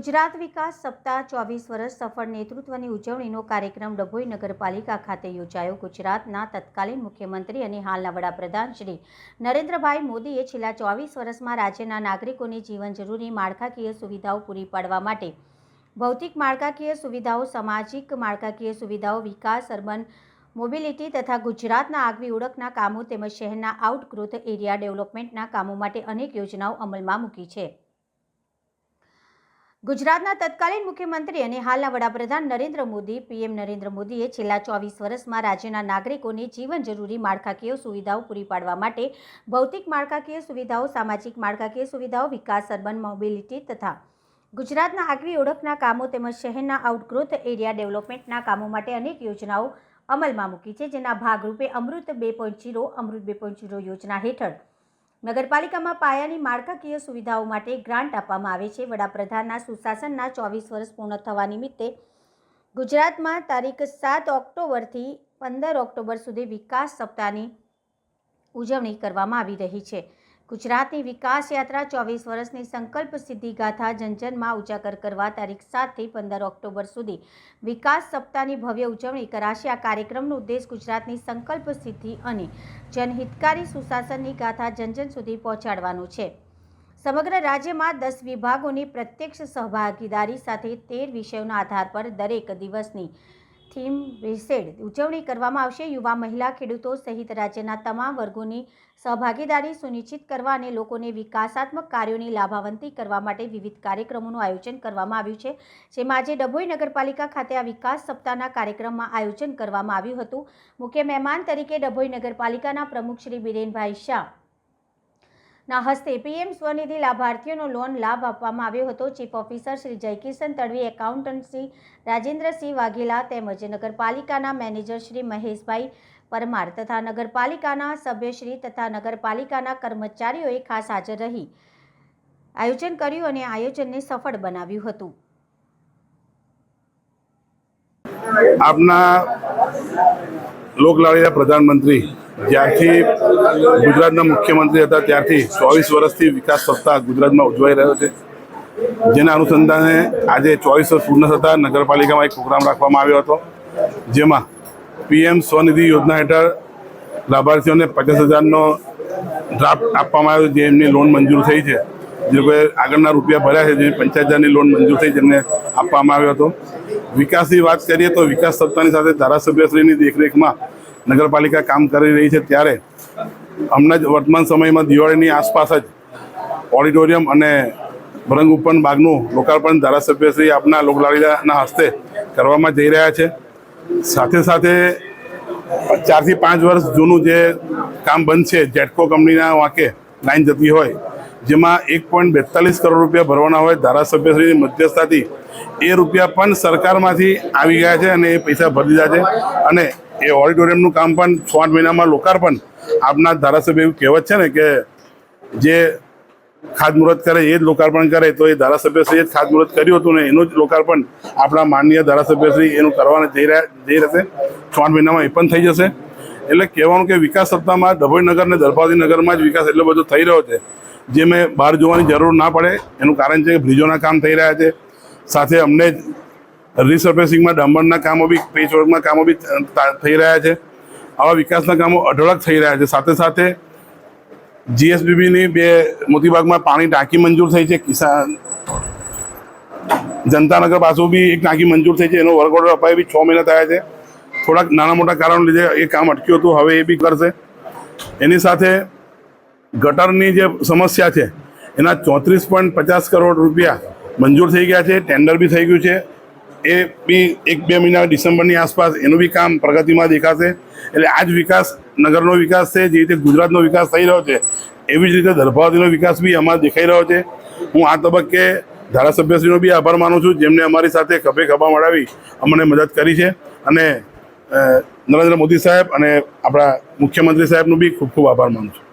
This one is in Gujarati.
ગુજરાત વિકાસ સપ્તાહ ચોવીસ વર્ષ સફળ નેતૃત્વની ઉજવણીનો કાર્યક્રમ ડભોઈ નગરપાલિકા ખાતે યોજાયો. ગુજરાતના તત્કાલીન મુખ્યમંત્રી અને હાલના વડાપ્રધાન શ્રી નરેન્દ્રભાઈ મોદીએ છેલ્લા ચોવીસ વર્ષમાં રાજ્યના નાગરિકોને જીવન જરૂરી માળખાકીય સુવિધાઓ પૂરી પાડવા માટે ભૌતિક માળખાકીય સુવિધાઓ, સામાજિક માળખાકીય સુવિધાઓ, વિકાસ, અર્બન મોબિલિટી તથા ગુજરાતના આગવી ઓળખના કામો તેમજ શહેરના આઉટગ્રોથ એરિયા ડેવલપમેન્ટના કામો માટે અનેક યોજનાઓ અમલમાં મૂકી છે. ગુજરાતના તત્કાલીન મુખ્યમંત્રી અને હાલના વડાપ્રધાન નરેન્દ્ર મોદી, પીએમ નરેન્દ્ર મોદીએ છેલ્લા ચોવીસ વર્ષમાં રાજ્યના નાગરિકોને જીવન જરૂરી માળખાકીય સુવિધાઓ પૂરી પાડવા માટે ભૌતિક માળખાકીય સુવિધાઓ, સામાજિક માળખાકીય સુવિધાઓ, વિકાસ, અર્બન મોબિલિટી તથા ગુજરાતના આગવી ઓળખના કામો તેમજ શહેરના આઉટગ્રોથ એરિયા ડેવલપમેન્ટના કામો માટે અનેક યોજનાઓ અમલમાં મૂકી છે, જેના ભાગરૂપે અમૃત બે પોઈન્ટ જીરો અમૃત બે પોઈન્ટ જીરો યોજના હેઠળ નગરપાલિકામાં પાયાની માળખાકીય સુવિધાઓ માટે ગ્રાન્ટ આપવામાં આવે છે. વડાપ્રધાનના સુશાસનના ચોવીસ વર્ષ પૂર્ણ થવા નિમિત્તે ગુજરાતમાં તારીખ સાત ઓક્ટોબરથી પંદર ઓક્ટોબર સુધી વિકાસ સપ્તાહની ઉજવણી કરવામાં આવી રહી છે. ગુજરાતની વિકાસ યાત્રા ચોવીસ વર્ષની સંકલ્પ સિદ્ધિ ગાથા જનજનમાં ઉજાગર કરવા તારીખ સાતથી પંદર ઓક્ટોબર સુધી વિકાસ સપ્તાહની ભવ્ય ઉજવણી કરાશે. આ કાર્યક્રમનો ઉદ્દેશ ગુજરાતની સંકલ્પ સિદ્ધિ અને જનહિતકારી સુશાસનની ગાથા જનજન સુધી પહોંચાડવાનો છે. સમગ્ર રાજ્યમાં દસ વિભાગોની પ્રત્યક્ષ સહભાગીદારી સાથે તેર વિષયોના આધાર પર દરેક દિવસની થીમ વિશેડ ઉજવણી કરવામાં આવશે. યુવા, મહિલા, ખેડૂતો સહિત રાજ્યના તમામ વર્ગોની સહભાગીદારી સુનિશ્ચિત કરવા અને લોકોને વિકાસાત્મક કાર્યોની લાભાવંતી કરવા માટે વિવિધ કાર્યક્રમોનું આયોજન કરવામાં આવ્યું છે. જેમાં આજે ડભોઈ નગરપાલિકા ખાતે આ વિકાસ સપ્તાહના કાર્યક્રમમાં આયોજન કરવામાં આવ્યું હતું. મુખ્ય મહેમાન તરીકે ડભોઈ નગરપાલિકાના પ્રમુખ શ્રી બિરેનભાઈ શાહ ના હસ્તે પીએમ સ્વનિધિ લાભાર્થીઓનો લોન લાભ આપવામાં આવ્યો હતો. Chief officer Shri Jaikishan Tadvi, accountant Shri Rajendrasinh Vaghela તેમજ નગરપાલિકાના મેનેજર શ્રી મહેશભાઈ પરમાર તથા નગરપાલિકાના સભ્યશ્રી તથા નગરપાલિકાના કર્મચારીઓએ ખાસ હાજર રહી આયોજન કર્યું અને આયોજનને સફળ બનાવ્યું હતું. આપના લોકલાડીના પ્રધાનમંત્રી જ્યારથી ગુજરાતના મુખ્યમંત્રી હતા, ત્યારથી ચોવીસ વર્ષથી વિકાસ સપ્તાહ ગુજરાતમાં ઉજવાઈ રહ્યો છે. જેના અનુસંધાને આજે ચોવીસ વર્ષ પૂર્ણ થતાં નગરપાલિકામાં એક પ્રોગ્રામ રાખવામાં આવ્યો હતો, જેમાં પીએમ સ્વનિધિ યોજના હેઠળ લાભાર્થીઓને પચાસ હજારનો ડ્રાફ્ટ આપવામાં આવ્યો, જે એમની લોન મંજૂર થઈ છે. જે લોકોએ આગળના રૂપિયા ભર્યા છે જે પંચાયત હજારની લોન મંજૂર થઈ જેમને આપવામાં આવ્યો હતો. વિકાસની વાત કરીએ તો વિકાસ સત્તાની સાથે ધારાસભ્યશ્રીની દેખરેખમાં નગરપાલિકા કામ કરી રહી છે ત્યારે હમણાં જ વર્તમાન સમયમાં દિવાળીની આસપાસ જ ઓડિટોરિયમ અને ભરંગ બાગનું લોકાર્પણ ધારાસભ્યશ્રી આપના લોકલાડીના હસ્તે કરવામાં જઈ રહ્યા છે. સાથે સાથે ચારથી પાંચ વર્ષ જૂનું જે કામ બંધ છે, જેટકો કંપનીના વાંકે લાઈન જતી હોય, જેમાં એક પોઈન્ટ બેતાલીસ કરોડ રૂપિયા ભરવાના હોય ધારાસભ્યશ્રીની મધ્યસ્થતાથી એ રૂપિયા પણ સરકારમાંથી આવી ગયા છે અને એ પૈસા ભરી દીધા છે. અને એ ઓડિટોરિયમનું કામ પણ છ મહિનામાં લોકાર્પણ. આપના ધારાસભ્ય એવું કહેવત છે ને કે જે ખાતમુહૂર્ત કરે એ જ લોકાર્પણ કરે, તો એ ધારાસભ્યશ્રીએ જ ખાતમુહૂર્ત કર્યું હતું ને એનું જ લોકાર્પણ આપણા માનનીય ધારાસભ્યશ્રી એનું કરવાને જઈ રહ્યા, જઈ રહેશે છ. મહિનામાં એ પણ થઈ જશે. એટલે કહેવાનું કે વિકાસ સત્તામાં ડભોઈ નગર અને દલપાવતી નગરમાં જ વિકાસ એટલો બધો થઈ રહ્યો છે, જે મેં બહાર જોવાની જરૂર ના પડે. એનું કારણ છે કે બ્રિજોના કામ થઈ રહ્યા છે. સાથે અમને રિસર્ફેસિંગમાં ડામરના કામો બી પેચવર્કના કામો બી થઈ રહ્યા છે. આવા વિકાસના કામો અઢળક થઈ રહ્યા છે. સાથે સાથે જીએસબીબીની બે મોતીબાગમાં પાણી ટાંકી મંજૂર થઈ છે. કિસાન જનતાનગર પાછું બી એક ટાંકી મંજૂર થઈ છે. એનો વર્ક ઓર્ડર અપાય બી છ મહિના થયા છે. થોડાક નાના મોટા કારણો લીધે એ કામ અટક્યું હતું. હવે એ બી કરશે. એની સાથે ગટરની જે સમસ્યા છે, એના ચોત્રીસ પોઈન્ટ પચાસ કરોડ રૂપિયા મંજૂર થઈ ગયા છે. ટેન્ડર બી થઈ ગયું છે. એ બી એક બે મહિના ડિસેમ્બરની આસપાસ એનું બી કામ પ્રગતિમાં દેખાશે. એટલે આ જ વિકાસ નગરનો વિકાસ છે, જે રીતે ગુજરાતનો વિકાસ થઈ રહ્યો છે, એવી જ રીતે દર્ભાવતીનો વિકાસ બી અમારે દેખાઈ રહ્યો છે. હું આ તબક્કે ધારાસભ્યશ્રીનો બી આભાર માનું છું, જેમને અમારી સાથે ખભે ખભા મળાવી અમને મદદ કરી છે. અને નરેન્દ્ર મોદી સાહેબ અને આપણા મુખ્યમંત્રી સાહેબનો બી ખૂબ ખૂબ આભાર માનું છું.